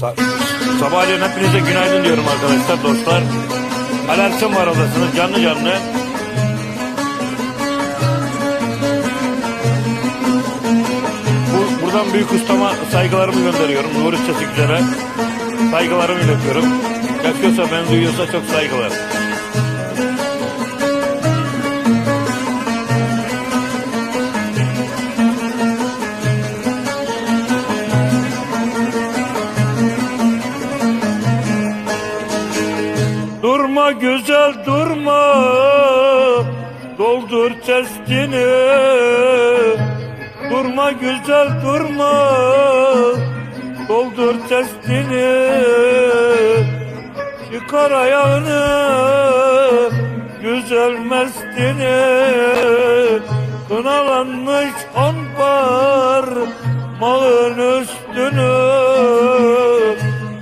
Sa sabahleyin hepinize günaydın diyorum arkadaşlar dostlar. Alertim var odasınız canlı canlı. Bu, buradan büyük ustama saygılarımı gönderiyorum. Nuri Güzel'e saygılarımı iletiyorum. Yaşıyorsa ben duyuyorsa çok saygılar. Durma güzel durma. Doldur testini. Durma güzel durma. Doldur testini. Çıkar ayağını. Güzel mestini. Kınalanmış on par Malın üstünü.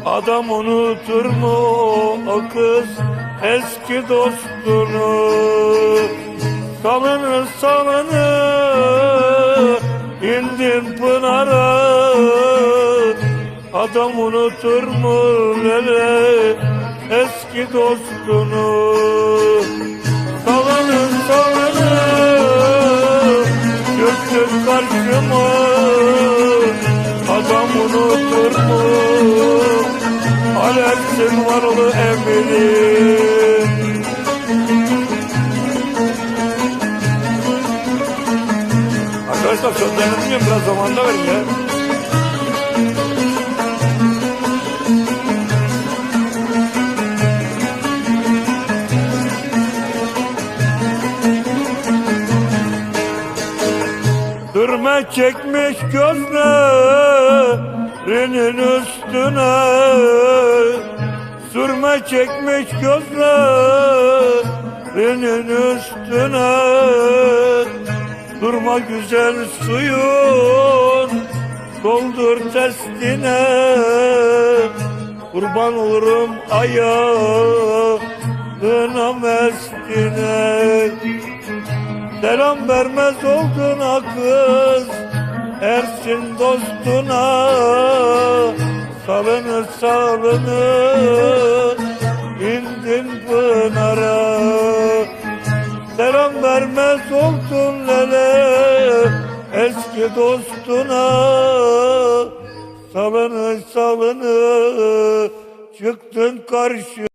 Adam unutur mu o kız eski dostunu Salını salını indim pınara Adam unutur mu lele? Eski dostunu Salını salını Çıktın karşıma Adam unutur mu? Alersin varlı eminim Arkadaşlar sözlerini dinliyorum biraz zamanda verin ya. Sürme çekmiş gözlerinin üstüne Sürme çekmiş gözlerinin üstüne Durma güzel suyun Doldur testine. Kurban olurum ayağına mestine Selam vermez oldun ha kız Ersin dostuna. Salını salını oldun lele Eski dostuna. Salını salını çıktın karşı